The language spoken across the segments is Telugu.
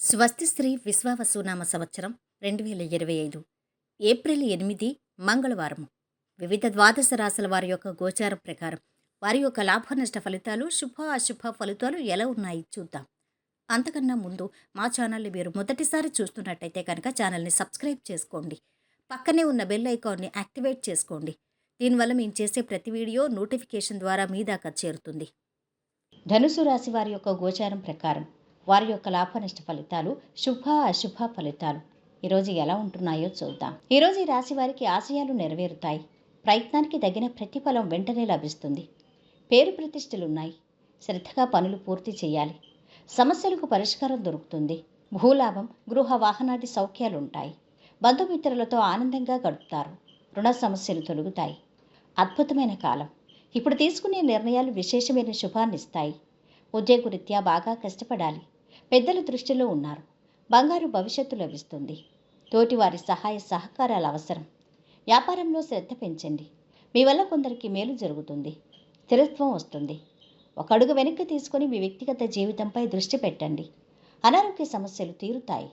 స్వస్తి శ్రీ విశ్వావసునామ సంవత్సరం రెండు వేల ఇరవై ఐదు ఏప్రిల్ ఎనిమిది మంగళవారం. వివిధ ద్వాదశ రాశుల వారి యొక్క గోచారం ప్రకారం వారి యొక్క లాభ నష్ట ఫలితాలు శుభ అశుభ ఫలితాలు ఎలా ఉన్నాయి చూద్దాం. అంతకన్నా ముందు మా ఛానల్ని మీరు మొదటిసారి చూస్తున్నట్టయితే కనుక ఛానల్ని సబ్స్క్రైబ్ చేసుకోండి. పక్కనే ఉన్న బెల్ ఐకాన్ని యాక్టివేట్ చేసుకోండి. దీనివల్ల మేము చేసే ప్రతి వీడియో నోటిఫికేషన్ ద్వారా మీ దాకా చేరుతుంది. ధనుసు రాశి వారి యొక్క గోచారం ప్రకారం వారి యొక్క లాభనష్ట ఫలితాలు శుభ అశుభ ఫలితాలు. ఈరోజు ఎలా ఉంటున్నాయో చూద్దాం. ఈరోజు ఈ రాశి వారికి ఆశయాలు నెరవేరుతాయి. ప్రయత్నానికి తగిన ప్రతిఫలం వెంటనే లభిస్తుంది. పేరు ప్రతిష్టలున్నాయి. శ్రద్ధగా పనులు పూర్తి చేయాలి. సమస్యలకు పరిష్కారం దొరుకుతుంది. భూలాభం గృహ వాహనాది సౌఖ్యాలుంటాయి. బంధుమిత్రులతో ఆనందంగా గడుపుతారు. రుణ సమస్యలు తొలుగుతాయి. అద్భుతమైన కాలం. ఇప్పుడు తీసుకునే నిర్ణయాలు విశేషమైన శుభాన్నిస్తాయి. ఉద్యోగరీత్యా బాగా కష్టపడాలి. పెద్దల దృష్టిలో ఉన్నారు. బంగారు భవిష్యత్తు లభిస్తుంది. తోటివారి సహాయ సహకారాలు అవసరం. వ్యాపారంలో శ్రద్ధ పెంచండి. మీ వల్ల కొందరికి మేలు జరుగుతుంది. స్థిరత్వం వస్తుంది. ఒక అడుగు వెనక్కి తీసుకొని మీ వ్యక్తిగత జీవితంపై దృష్టి పెట్టండి. అనారోగ్య సమస్యలు తీరుతాయి.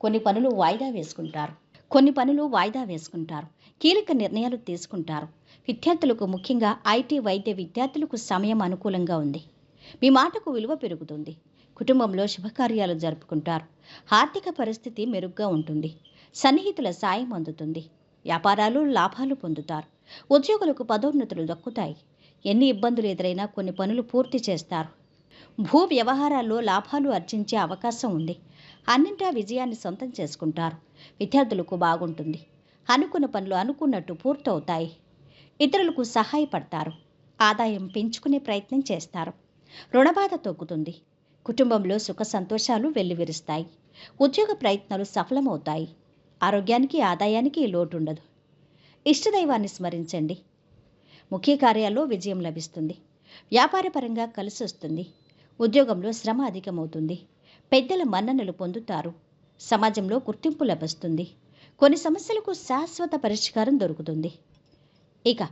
కొన్ని పనులు వాయిదా వేసుకుంటారు. కొన్ని పనులు వాయిదా వేసుకుంటారు. కీలక నిర్ణయాలు తీసుకుంటారు. విద్యార్థులకు ముఖ్యంగా ఐటీ వైద్య విద్యార్థులకు సమయం అనుకూలంగా ఉంది. మీ మాటకు విలువ పెరుగుతుంది. కుటుంబంలో శుభకార్యాలు జరుపుకుంటారు. ఆర్థిక పరిస్థితి మెరుగ్గా ఉంటుంది. సన్నిహితుల సాయం అందుతుంది. వ్యాపారాలు లాభాలు పొందుతారు. ఉద్యోగులకు పదోన్నతులు దక్కుతాయి. ఎన్ని ఇబ్బందులు ఎదురైనా కొన్ని పనులు పూర్తి చేస్తారు. భూ వ్యవహారాల్లో లాభాలు ఆర్జించే అవకాశం ఉంది. అన్నింటా విజయాన్ని సొంతం చేసుకుంటారు. విద్యార్థులకు బాగుంటుంది. అనుకున్న పనులు అనుకున్నట్టు పూర్తవుతాయి. ఇతరులకు సహాయపడతారు. ఆదాయం పెంచుకునే ప్రయత్నం చేస్తారు. రుణబాధ తగ్గుతుంది కుటుంబంలో సుఖ సంతోషాలు వెల్లివిరుస్తాయి. ఉద్యోగ ప్రయత్నాలు సఫలమవుతాయి. ఆరోగ్యానికి ఆదాయానికి లోటుండదు. ఇష్టదైవాన్ని స్మరించండి. ముఖ్య కార్యాల్లో విజయం లభిస్తుంది. వ్యాపారపరంగా కలిసి వస్తుంది ఉద్యోగంలో శ్రమ అధికమవుతుంది. పెద్దల మన్ననలు పొందుతారు. సమాజంలో గుర్తింపు లభిస్తుంది. కొన్ని సమస్యలకు శాశ్వత పరిష్కారం దొరుకుతుంది. ఇక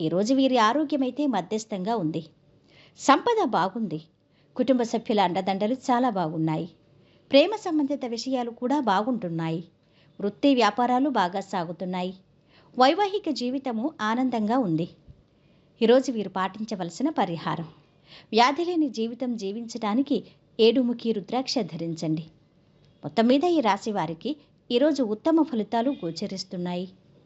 ఈరోజు వీరి ఆరోగ్యమైతే మధ్యస్థంగా ఉంది. సంపద బాగుంది. కుటుంబ సభ్యుల అండదండలు చాలా బాగున్నాయి. ప్రేమ సంబంధిత విషయాలు కూడా బాగుంటున్నాయి. వృత్తి వ్యాపారాలు బాగా సాగుతున్నాయి. వైవాహిక జీవితము ఆనందంగా ఉంది. ఈరోజు వీరు పాటించవలసిన పరిహారం. వ్యాధి లేని జీవితం జీవించడానికి ఏడుముఖి రుద్రాక్ష ధరించండి. మొత్తం మీద ఈ రాశి వారికి ఈరోజు ఉత్తమ ఫలితాలు గోచరిస్తున్నాయి.